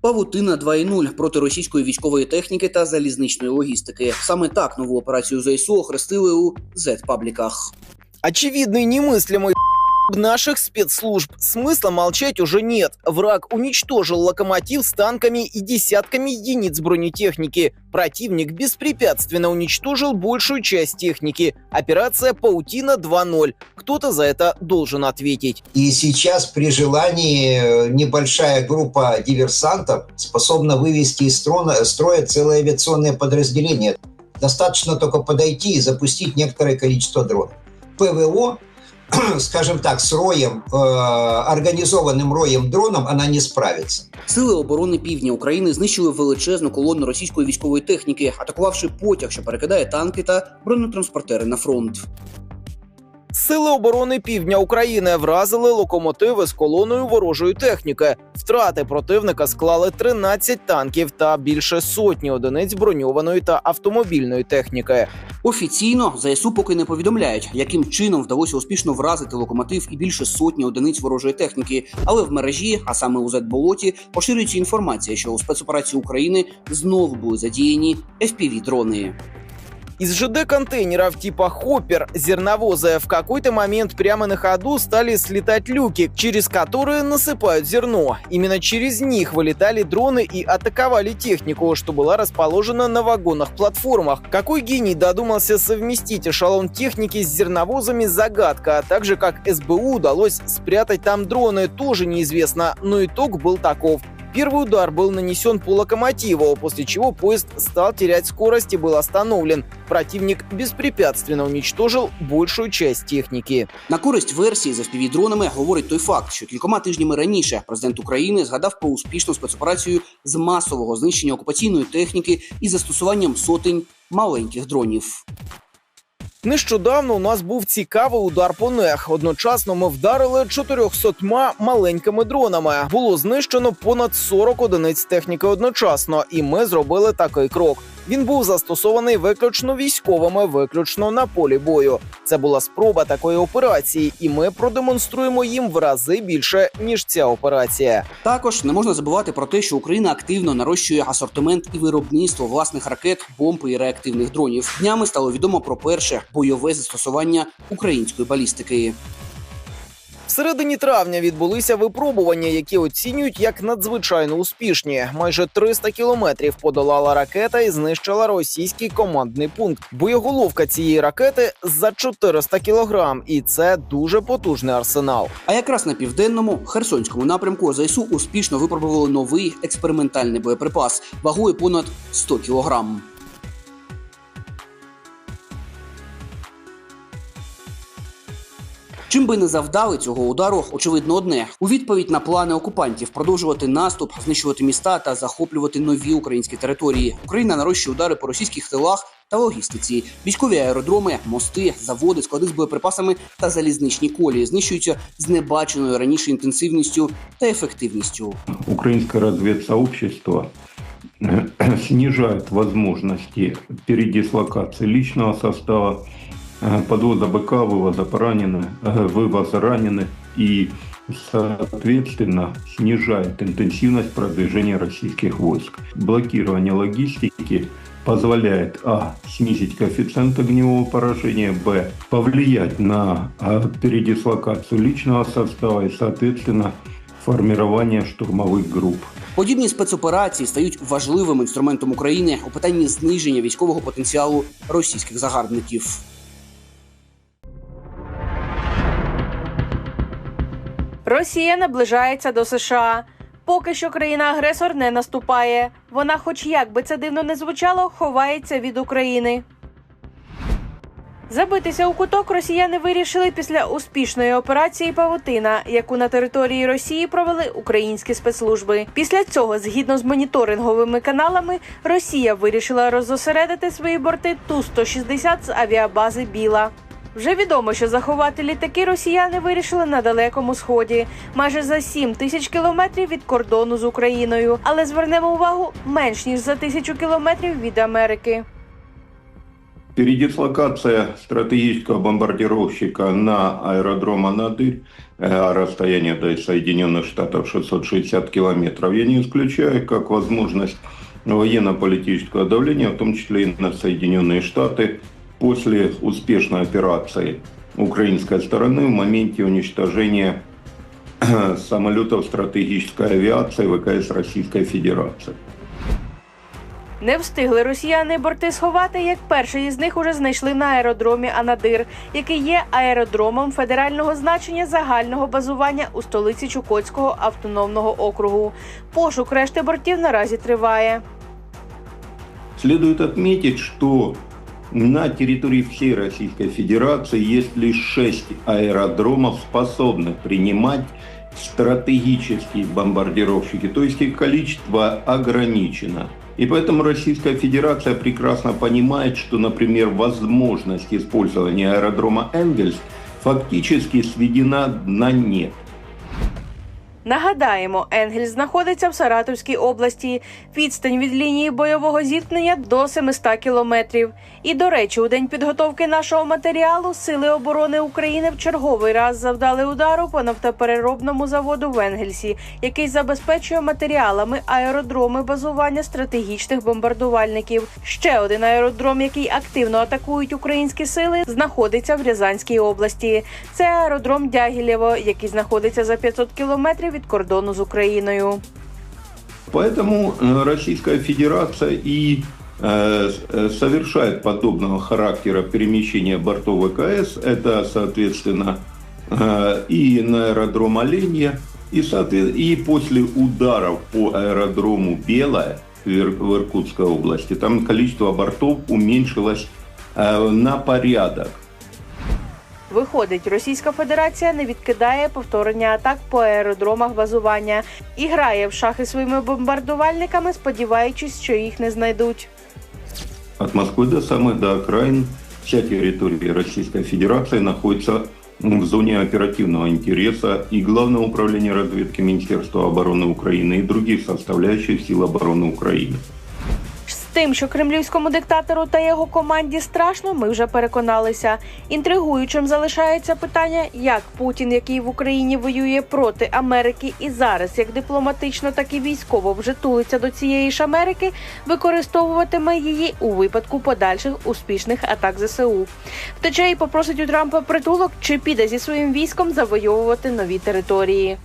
Павутина 2.0 проти російської військової техніки та залізничної логістики. Саме так нову операцію ЗСУ охрестили у Z-пабліках. Очевидный немыслимый наших спецслужб. Смысла молчать уже нет. Враг уничтожил локомотив с танками и десятками единиц бронетехники. Противник беспрепятственно уничтожил большую часть техники. Операция «Паутина 2.0». Кто-то за это должен ответить. И сейчас при желании э, небольшая группа диверсантов способна вывести из строя, целое авиационное подразделение. Достаточно только подойти и запустить некоторое количество дронов. ПВО, скажем так, с роем, э, організованим роєм дроном вона не справиться. Сили оборони півдня України знищили величезну колону російської військової техніки, атакувавши потяг, що перекидає танки та бронетранспортери на фронт. Сили оборони півдня України вразили локомотиви з колоною ворожої техніки. Втрати противника склали 13 танків та більше сотні одиниць броньованої та автомобільної техніки. Офіційно ЗСУ поки не повідомляють, яким чином вдалося успішно вразити локомотив і більше сотні одиниць ворожої техніки. Але в мережі, а саме у Z-болоті, поширюється інформація, що у спецоперації України знову були задіяні fpv дрони. Из ЖД-контейнеров типа «Хоппер» зерновоза в какой-то момент прямо на ходу стали слетать люки, через которые насыпают зерно. Именно через них вылетали дроны и атаковали технику, что была расположена на вагонах-платформах. Какой гений додумался совместить эшелон техники с зерновозами – загадка. А также как СБУ удалось спрятать там дроны, тоже неизвестно. Но итог был таков. Первый удар был нанесен по локомотиву, после чего поезд стал терять скорость и был остановлен. Противник беспрепятственно уничтожил большую часть техники. На користь версії з fpv дронами говорить той факт, що кількома тижнями раніше президент України згадав про успішну спецоперацію з масового знищення окупаційної техніки із застосуванням сотень маленьких дронів. Нещодавно у нас був цікавий удар по нех. Одночасно ми вдарили 400 маленькими дронами. Було знищено понад 40 одиниць техніки одночасно, і ми зробили такий крок. Він був застосований виключно військовими, виключно на полі бою. Це була спроба такої операції, і ми продемонструємо їм в рази більше ніж ця операція. Також не можна забувати про те, що Україна активно нарощує асортимент і виробництво власних ракет, бомб і реактивних дронів. Днями стало відомо про перше бойове застосування української балістики. В середині травня відбулися випробування, які оцінюють як надзвичайно успішні. Майже 300 кілометрів подолала ракета і знищила російський командний пункт. Боєголовка цієї ракети за 400 кілограм, і це дуже потужний арсенал. А якраз на південному Херсонському напрямку ЗСУ успішно випробували новий експериментальний боєприпас вагою понад 100 кілограм. Чим би не завдали цього удару, очевидно, одне у відповідь на плани окупантів продовжувати наступ, знищувати міста та захоплювати нові українські території. Україна нарощує удари по російських тилах та логістиці. Військові аеродроми, мости, заводи, склади з боєприпасами та залізничні колії знищуються з небаченою раніше інтенсивністю та ефективністю. Украинское разведсообщество снижает возможности передислокации личного состава, э, подвода БК, вывода пораненых, э, вывоза раненых и, соответственно, снижает интенсивность продвижения российских войск. Блокирование логистики позволяет а. снизить коэффициент огневого поражения, б. повлиять на а, передислокацию личного состава и, соответственно, формирование штурмовых групп. Подібні спецоперації стають важливим інструментом України у питанні зниження військового потенціалу російських загарбників. Росія наближається до США. Поки що країна-агресор не наступає. Вона, хоч як би це дивно не звучало, ховається від України. Забитися у куток росіяни вирішили після успішної операції Павутина, яку на території Росії провели українські спецслужби. Після цього, згідно з моніторинговими каналами, Росія вирішила роззосередити свої борти ту 160 з авіабази Біла. Вже відомо, що заховати літаки росіяни вирішили на далекому сході, майже за 7 тисяч кілометрів від кордону з Україною. Але звернемо увагу менш ніж за тисячу кілометрів від Америки. Передислокация стратегического бомбардировщика на аэродром Анадырь, э, а расстояние до Соединенных Штатов 660 километров, я не исключаю как возможность военно-политического давления, в том числе и на Соединенные Штаты, после успешной операции украинской стороны в моменте уничтожения самолетов стратегической авиации ВКС Российской Федерации. Не встигли росіяни борти сховати, як перший із них уже знайшли на аеродромі Анадир, який є аеродромом федерального значення загального базування у столиці Чукотського автономного округу. Пошук решти бортів наразі триває. Следует отметить, что на территории всей Российской Федерации есть лишь шесть аэродромов, способных принимать стратегические бомбардировщики, то есть их количество ограничено. И поэтому Российская Федерация прекрасно понимает, что, например, возможность использования аэродрома Энгельс фактически сведена на нет. Нагадаємо, Енгель знаходиться в Саратовській області. Відстань від лінії бойового зіткнення до 700 кілометрів. І до речі, у день підготовки нашого матеріалу Сили оборони України в черговий раз завдали удару по нафтопереробному заводу в Енгельсі, який забезпечує матеріалами аеродроми базування стратегічних бомбардувальників. Ще один аеродром, який активно атакують українські сили, знаходиться в Рязанській області. Це аеродром Дягілєво, який знаходиться за 500 кілометрів від кордону з Україною. Поэтому э, Российская Федерация и э, с- э, совершает подобного характера перемещения бортов ВКС. Это, соответственно, э, и на аэродром Оленья, и, соответ- и после ударов по аэродрому Белая в Ир- в Иркутской области, там количество бортов уменьшилось э, на порядок. Виходить, Російська Федерація не відкидає повторення атак по аеродромах базування і грає в шахи своїми бомбардувальниками, сподіваючись, що їх не знайдуть. От Москвы до самых до окраин вся территория Российской Федерации находится в зоне оперативного интереса и Главного управления разведки Министерства обороны Украины и других составляющих сил обороны Украины. Тим, що кремлівському диктатору та його команді страшно, ми вже переконалися. Інтригуючим залишається питання, як Путін, який в Україні воює проти Америки, і зараз як дипломатично, так і військово вже тулиться до цієї ж Америки, використовуватиме її у випадку подальших успішних атак ЗСУ. Втече і попросить у Трампа притулок, чи піде зі своїм військом завойовувати нові території.